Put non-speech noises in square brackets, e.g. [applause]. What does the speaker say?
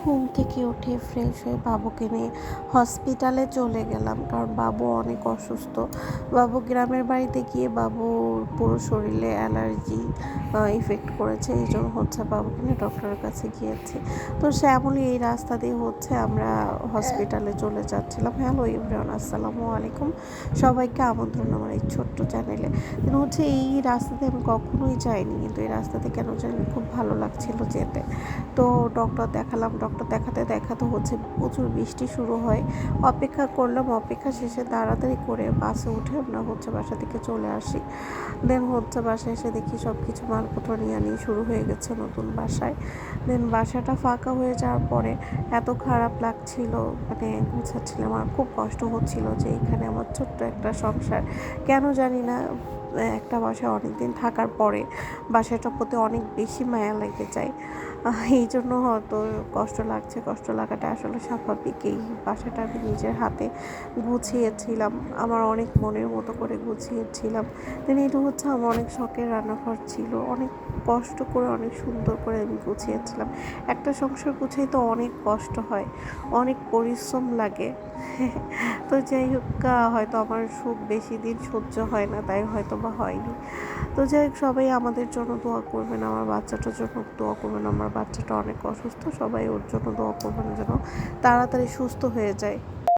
ঘুম থেকে উঠে ফ্রেশ হয়ে বাবুকে নিয়ে হসপিটালে চলে গেলাম। কারণ বাবু অনেক অসুস্থ। বাবু গ্রামের বাড়িতে গিয়ে বাবুর পুরো শরীরে অ্যালার্জি ইফেক্ট করেছে। এই জন্য হচ্ছে বাবুকে নিয়ে ডক্টরের কাছে গিয়েছি। তো শ্যামলি এই রাস্তা দিয়ে হচ্ছে আমরা হসপিটালে চলে যাচ্ছিলাম। হ্যালো ইমরান আসসালামু আলাইকুম। সবাইকে আমন্ত্রণ আমার এই ছোট্ট চ্যানেলে কিন্তু হচ্ছে এই রাস্তাতে আমি কখনোই যাইনি। কিন্তু এই রাস্তাতে কেন জানি খুব ভালো লাগছিল যেতে। তো ডক্টর দেখালাম ডক্টর দেখাতে দেখাতে হচ্ছে, প্রচুর বৃষ্টি শুরু হয়। অপেক্ষা করলাম, অপেক্ষা শেষে তাড়াতাড়ি করে বাসে উঠে আমরা হচ্ছে বাসা থেকে চলে আসি। দেন হচ্ছে বাসায় এসে দেখি সব কিছু মালপত্র নিয়ে আনি, শুরু হয়ে গেছে নতুন বাসায়। দেন বাসাটা ফাঁকা হয়ে যাওয়ার পরে এত খারাপ লাগছিল মানে গুছাচ্ছিলাম আর খুব কষ্ট হচ্ছিল যে এখানে আমার ছোট্ট একটা সংসার। কেন জানি না একটা বাসায় অনেক দিন থাকার পরে বাসাটার প্রতি অনেক বেশি মায়া লেগে যায়। এই জন্য হয়তো কষ্ট লাগছে, কষ্ট লাগাটা আসলে স্বাভাবিক এই বাসাটা আমি নিজের হাতে গুছিয়েছিলাম, আমার অনেক মনের মতো করে গুছিয়েছিলাম। দেন এটা হচ্ছে আমার অনেক শখের রান্নাঘর ছিল, অনেক কষ্ট করে, অনেক সুন্দর করে আমি গুছিয়েছিলাম। একটা সংসার গুছিয়ে তো অনেক কষ্ট হয়, অনেক পরিশ্রম লাগে। [laughs] তো যাই হোক হয়তো আমার সুখ বেশি দিন সহ্য হয় না, তাই হয়তো বা হয়নি। তো যাই হোক, সবাই আমাদের জন্য দোয়া করবেন, আমার বাচ্চাটার জন্য দোয়া করবেন, আমার বাচ্চাটা অনেক অসুস্থ, সবাই ওর জন্য দোয়া করবেন যেন তাড়াতাড়ি সুস্থ হয়ে যায়।